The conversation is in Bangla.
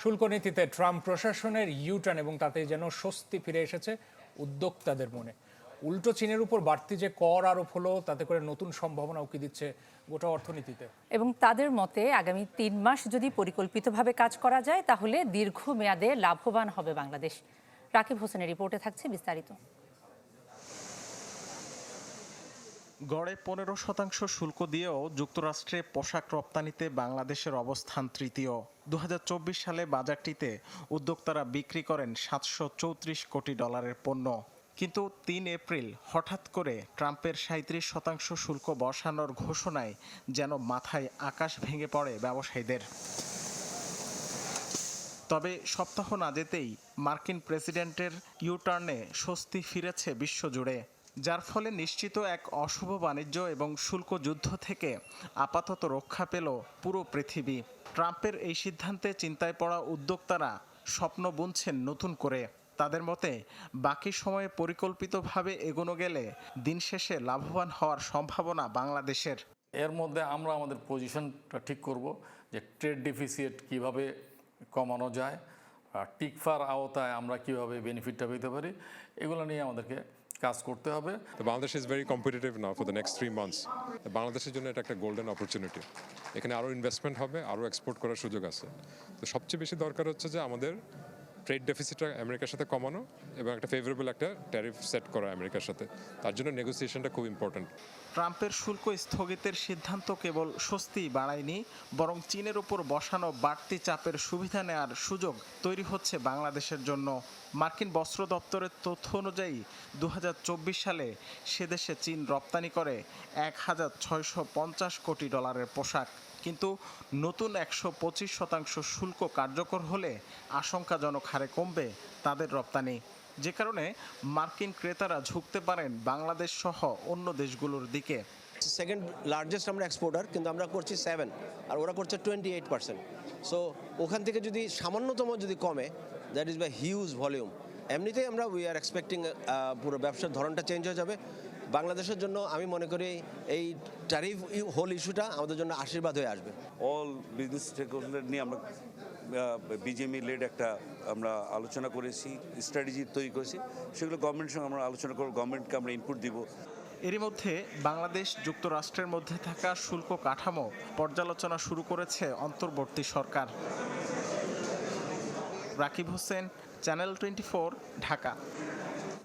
শুল্ক নীতিতে ট্রাম্প প্রশাসনের ইউটার্ন এবং তাতে যেন স্বস্তি ফিরে এসেছে উদ্যোক্তাদের মনে। উল্টো চীনের উপর বাড়তি যে কর আরোপ হলো, তাতে করে নতুন সম্ভাবনা উকি দিচ্ছে গোটা অর্থনীতিতে? এবং তাদের মতে, আগামী তিন মাস যদি পরিকল্পিতভাবে কাজ করা যায়, তাহলে দীর্ঘমেয়াদে লাভবান হবে বাংলাদেশ। রাকিব হোসেনের রিপোর্টে থাকছে বিস্তারিত। গড়ে পনেরো শতাংশ শুল্ক দিয়েও যুক্তরাষ্ট্রে পোশাক রপ্তানিতে বাংলাদেশের অবস্থান তৃতীয়। দু হাজার চব্বিশ সালে বাজারটিতে উদ্যোক্তারা বিক্রি করেন সাতশো চৌত্রিশ কোটি ডলারের পণ্য। কিন্তু তিন এপ্রিল হঠাৎ করে ট্রাম্পের সাঁত্রিশ শতাংশ শুল্ক বসানোর ঘোষণায় যেন মাথায় আকাশ ভেঙে পড়ে ব্যবসায়ীদের। তবে সপ্তাহ না যেতেই মার্কিন প্রেসিডেন্টের ইউটার্নে স্বস্তি ফিরেছে বিশ্বজুড়ে। যার ফলে নিশ্চিত এক অশুভ বাণিজ্য এবং শুল্ক যুদ্ধ থেকে আপাতত রক্ষা পেল পুরো পৃথিবী। ট্রাম্পের এই সিদ্ধান্তে চিন্তায় পড়া উদ্যোক্তারা স্বপ্ন বুনছেন নতুন করে। তাদের মতে, বাকি সময়ে পরিকল্পিতভাবে এগোনো গেলে দিন শেষে লাভবান হওয়ার সম্ভাবনা বাংলাদেশের। এর মধ্যে আমরা আমাদের পজিশনটা ঠিক করব যে ট্রেড ডেফিসিট কীভাবে কমানো যায়, আর টিকফার আওতায় আমরা কীভাবে বেনিফিটটা পেতে পারি, এগুলো নিয়ে আমাদেরকে কাজ করতে হবে। Bangladesh is very competitive now for the next three months বাংলাদেশের জন্য এটা একটা গোল্ডেন অপরচুনিটি এখানে আরও ইনভেস্টমেন্ট হবে আরও এক্সপোর্ট করার সুযোগ আছে। তো সবচেয়ে বেশি দরকার হচ্ছে যে আমাদের ট্রেড ডেফিসিটটা আমেরিকার সাথে কমানো এবং একটা ফেভারেবল একটা ট্যারিফ সেট করা আমেরিকার সাথে। তার জন্য নেগোসিয়েশনটা খুব ইম্পর্ট্যান্ট ট্রাম্পের শুল্ক স্থগিতের সিদ্ধান্ত কেবল স্বস্তি বাড়ায়নি, বরং চীনের উপর বসানো বাড়তি চাপের সুবিধা নেওয়ার সুযোগ তৈরি হচ্ছে বাংলাদেশের জন্য। মার্কিন বস্ত্র দপ্তরের তথ্য অনুযায়ী দু হাজার চব্বিশ সালে সে দেশে চীন রপ্তানি করে এক হাজার ছয়শো পঞ্চাশ কোটি ডলারের পোশাক। কিন্তু নতুন একশো পঁচিশ শতাংশ শুল্ক কার্যকর হলে আশঙ্কাজনক হারে কমবে তাদের রপ্তানি। যে কারণে মার্কিন ক্রেতারা ঝুঁকতে পারেন বাংলাদেশ সহ অন্য দেশগুলোর দিকে। সেকেন্ড লার্জেস্ট আমরা এক্সপোর্টার কিন্তু আমরা করছি সেভেন আর ওরা করছে টোয়েন্টি এইট পার্সেন্ট সো ওখান থেকে যদি সামান্যতম যদি কমে that is by huge volume এমনিতেই আমরা উই আর এক্সপেক্টিং পুরো ব্যবসার ধরনটা চেঞ্জ হয়ে যাবে। বাংলাদেশের জন্য আমি মনে করি এই ট্যারিফ হোল ইস্যুটা আমাদের জন্য আশীর্বাদ হয়ে আসবে। অল বিজনেস স্টেকহোল্ডার নিয়ে আমরা বিজেএমই লেড একটা আমরা আলোচনা করেছি স্ট্র্যাটেজি তৈরি করেছি। সেগুলো গভর্নমেন্টের সঙ্গে আমরা আলোচনা করব গভর্নমেন্টকে আমরা ইনপুট দিব। এরই মধ্যে বাংলাদেশ যুক্তরাষ্ট্রের মধ্যে থাকা শুল্ক কাঠামো পর্যালোচনা শুরু করেছে অন্তর্বর্তী সরকার। Rakib Hossain channel twenty Dhaka.